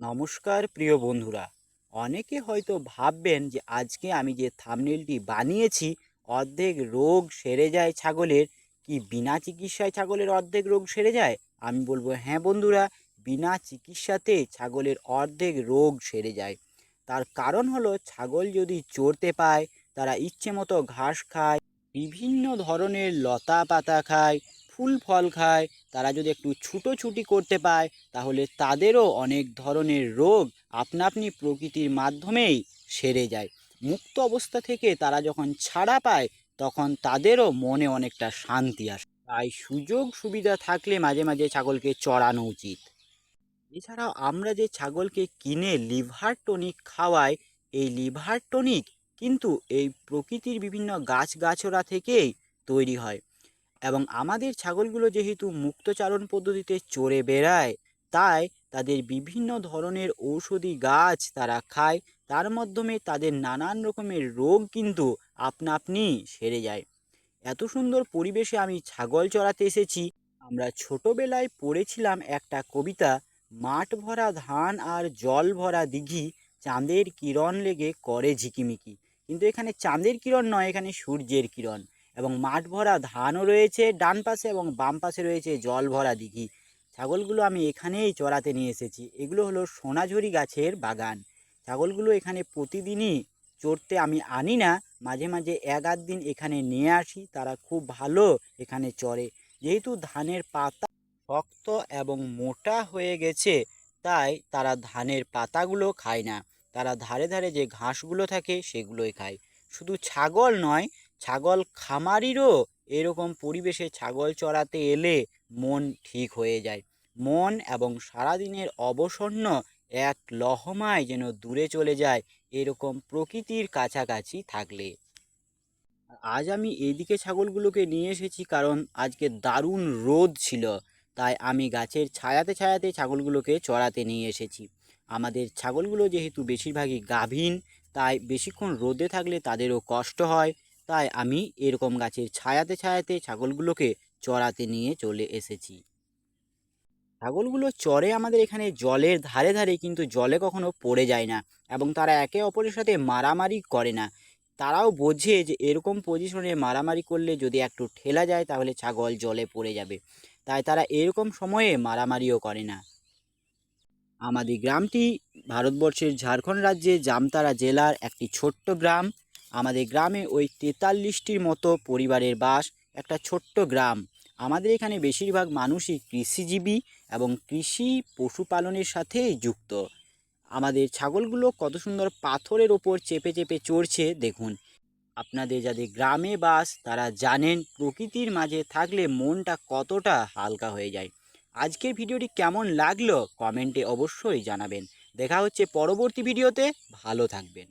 নমস্কার প্রিয় বন্ধুরা। অনেকে হয়তো ভাববেন যে আজকে আমি যে থামনেলটি বানিয়েছি, অর্ধেক রোগ সেরে যায় ছাগলের। কি বিনা চিকিৎসায় ছাগলের অর্ধেক রোগ সেরে যায়? আমি বলব হ্যাঁ বন্ধুরা, বিনা চিকিৎসাতে ছাগলের অর্ধেক রোগ সেরে যায়। তার কারণ হলো, ছাগল যদি চড়তে পায়, তারা ইচ্ছে মতো ঘাস খায়, বিভিন্ন ধরনের লতা পাতা খায় ফুল ফল খায়, তারা যদি একটু ছুটোছুটি করতে পায়, তাহলে তাদেরও অনেক ধরনের রোগ আপনা আপনি প্রকৃতির মাধ্যমেই সেরে যায়। মুক্ত অবস্থা থেকে তারা যখন ছাড়া পায়, তখন তাদেরও মনে অনেকটা শান্তি আসে। তাই সুযোগ সুবিধা থাকলে মাঝে মাঝে ছাগলকে চড়ানো উচিত। এছাড়াও আমরা যে ছাগলকে কিনে লিভার টনিক খাওয়াই, এই লিভার টনিক কিন্তু এই প্রকৃতির বিভিন্ন গাছগাছড়া থেকেই তৈরি হয়। এবং আমাদের ছাগলগুলো যেহেতু মুক্তচারণ পদ্ধতিতে চড়ে বেড়ায়, তাই তাদের বিভিন্ন ধরনের ঔষধি গাছ তারা খায়। তার মাধ্যমে তাদের নানান রকমের রোগ কিন্তু আপনা আপনি সেরে যায়। এত সুন্দর পরিবেশে আমি ছাগল চড়াতে এসেছি। আমরা ছোটোবেলায় পড়েছিলাম একটা কবিতা, মাঠ ভরা ধান আর জল ভরা দিঘি, চাঁদের কিরণ লেগে করে ঝিকিমিকি। কিন্তু এখানে চাঁদের কিরণ নয়, এখানে সূর্যের কিরণ। এবং মাঠ ভরা ধানও রয়েছে ডান পাশে এবং বাম পাশে রয়েছে জল ভরা দিঘি। ছাগলগুলো আমি এখানেই চড়াতে নিয়ে এসেছি। এগুলো হলো সোনাঝুরি গাছের বাগান। ছাগলগুলো এখানে প্রতিদিনই চড়তে আমি আনি না। মাঝে মাঝে এক আধ দিন এখানে নিয়ে আসি। তারা খুব ভালো এখানে চড়ে। যেহেতু ধানের পাতা শক্ত এবং মোটা হয়ে গেছে, তাই তারা ধানের পাতাগুলো খায় না। তারা ধারে ধারে যে ঘাসগুলো থাকে সেগুলোই খায়। শুধু ছাগল নয় ছাগল খামারিরও এরকম পরিবেশে ছাগল চড়াতে এলে মন ঠিক হয়ে যায়। মন এবং সারাদিনের অবসন্ন এক লহমায় যেন দূরে চলে যায় এরকম প্রকৃতির কাছাকাছি থাকলে। আজ আমি এইদিকে ছাগলগুলোকে নিয়ে এসেছি কারণ আজকে দারুণ রোদ ছিল, তাই আমি গাছের ছায়াতে ছায়াতে ছাগলগুলোকে চড়াতে নিয়ে এসেছি। আমাদের ছাগলগুলো যেহেতু বেশিরভাগই গাভীন তাই বেশিক্ষণ রোদে থাকলে তাদেরও কষ্ট হয়। তাই আমি এরকম গাছের ছায়াতে ছায়াতে ছাগলগুলোকে চড়াতে নিয়ে চলে এসেছি। ছাগলগুলো চরে আমাদের এখানে জলের ধারে ধারে কিন্তু জলে কখনো পড়ে যায় না এবং তারা একে অপরের সাথে মারামারি করে না। তারাও বোঝে যে এরকম পজিশনে মারামারি করলে যদি একটু ঠেলা যায় তাহলে ছাগল জলে পড়ে যাবে। তাই তারা এরকম সময়ে মারামারিও করে না। আমাদের গ্রামটি ভারতবর্ষের ঝাড়খণ্ড রাজ্যে জামতারা জেলার একটি ছোট্ট গ্রাম। আমাদের গ্রামে ওই তেতাল্লিশটির মতো পরিবারের বাস, একটা ছোট্ট গ্রাম। আমাদের এখানে বেশিরভাগ মানুষই কৃষিজীবী এবং কৃষি পশুপালনের সাথেই যুক্ত। আমাদের ছাগলগুলো কত সুন্দর পাথরের ওপর চেপে চেপে চড়ছে, দেখুন। আপনাদের যাদের গ্রামে বাস, তারা জানেন প্রকৃতির মাঝে থাকলে মনটা কতটা হালকা হয়ে যায়। আজকের ভিডিওটি কেমন লাগল, কমেন্টে অবশ্যই জানাবেন। দেখা হচ্ছে পরবর্তী ভিডিওতে, ভালো থাকবেন।